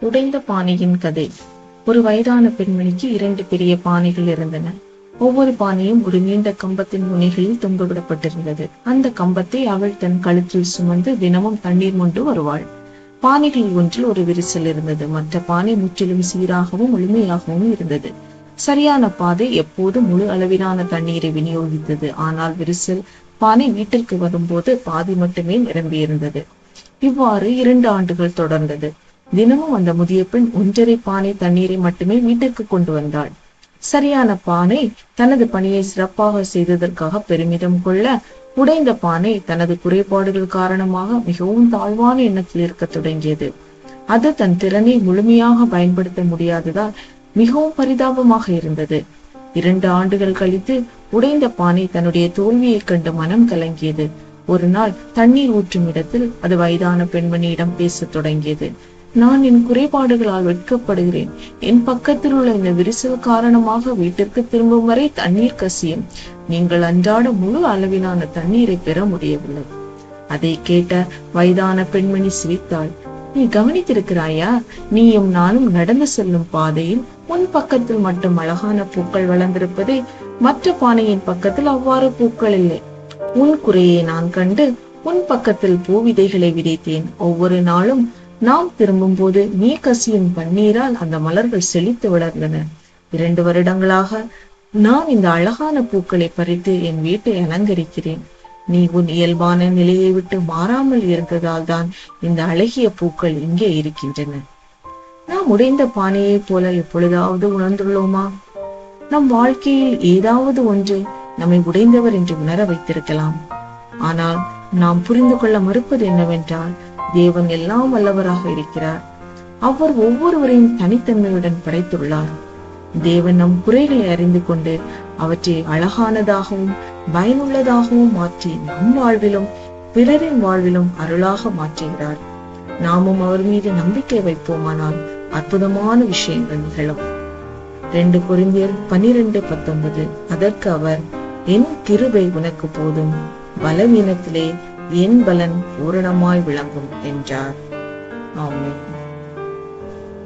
உடைந்த பானையின் கதை. ஒரு வயதான பெண்மணிக்கு இரண்டு பெரிய பானைகள் இருந்தன. ஒவ்வொரு பானையும் ஒரு நீண்ட கம்பத்தின் முனைகளில் தொங்கவிடப்பட்டிருந்தது. அந்த கம்பத்தை அவள் தன் கழுத்தில் சுமந்து தினமும் தண்ணீர் மொண்டு வருவாள். பானைகளில் ஒன்றில் ஒரு விரிசல் இருந்தது. மற்ற பானை முற்றிலும் சீராகவும் முழுமையாகவும் இருந்தது. சரியான பாதை எப்போது முழு அளவிலான தண்ணீரை விநியோகித்தது. ஆனால் விரிசல் பானை வீட்டிற்கு வரும்போது பாதி மட்டுமே நிரம்பியிருந்தது. இவ்வாறு இரண்டு ஆண்டுகள் தொடர்ந்தது. தினமும் அந்த முதிய பெண் ஒன்றரை பானை தண்ணீரை மட்டுமே வீட்டிற்கு கொண்டு வந்தாள். சரியான பானை தனது பணியை சிறப்பாக செய்ததற்காக பெருமிதம் கொள்ள உடைந்த பானை தனது குறைபாடுகள் காரணமாக மிகவும் தாழ்வான எண்ணத்தில் இருக்க தொடங்கியது. அது தன் திறனை முழுமையாக பயன்படுத்த முடியாததால் மிகவும் பரிதாபமாக இருந்தது. இரண்டு ஆண்டுகள் கழித்து உடைந்த பானை தன்னுடைய தோல்வியைக் கண்டு மனம் கலங்கியது. ஒரு நாள் தண்ணீர் ஊற்றும் இடத்தில் அது வயதான பெண்மணியிடம் பேசத் தொடங்கியது. நான் என் குறைபாடுகளால் வெட்கப்படுகிறேன். என் பக்கத்தில் உள்ள இந்த விரிசல் காரணமாக வீட்டிற்கு திரும்பும் வரை தண்ணீர் கசியும். நீங்கள் அன்றாட முழு அளவிலான தண்ணீரை பெற முடியவில்லை. அதை கேட்ட வயதான பெண்மணி சிரித்தாள். நீ கவனித்திருக்கிறாயா? நீயும் நானும் நடந்து செல்லும் பாதையில் உன் பக்கத்தில் மட்டும் அழகான பூக்கள் வளர்ந்திருப்பதே மற்ற பானையின் பக்கத்தில் அவ்வாறு பூக்கள் இல்லை. உன் குறையை நான் கண்டு உன் பக்கத்தில் பூ விதைகளை விதைத்தேன். ஒவ்வொரு நாளும் நாம் திரும்பும் போது நீ கசியும் பன்னீரால் அந்த மலர்கள் செழித்து வளர்ந்தன. இரண்டு வருடங்களாக நான் இந்த அழகான பூக்களை பறித்து என் வீட்டை அலங்கரிக்கிறேன். நீ உன் இயல்பான நிலையை விட்டு மாறாமல் இருந்ததால் தான் இந்த அழகிய பூக்கள் இங்கே இருக்கின்றன. நாம் உடைந்த பானையைப் போல எப்பொழுதாவது உணர்ந்துள்ளோமா? நம் வாழ்க்கையில் ஏதாவது ஒன்று நம்மை உடைந்தவர் என்று உணர வைத்திருக்கலாம். ஆனால் நாம் புரிந்து கொள்ள மறுப்பது என்னவென்றால் தேவன் எல்லாம் வல்லவராக இருக்கிறார். அவர் ஒவ்வொருவரையும் தனித்தன்மையுடன் படைத்துள்ளார். தேவன் நம் குறைகளை அறிந்து கொண்டு அவற்றை அழகானதாகவும் பயனுள்ளதாகவும் மாற்றி நம் வாழ்விலும் பிறரின் வாழ்விலும் அருளாக மாற்றுகிறார். நாமும் அவர் மீது நம்பிக்கை வைப்போமானால் அற்புதமான விஷயங்கள் நிகழும். ரெண்டு பொருந்தியர் பனிரெண்டு பத்தொன்பது அதற்கு அவர் என் கிருபை உனக்கு போதும். பலவீனத்திலே என் பலன் பூரணமாய் விளங்கும் என்றார். ஆமென்.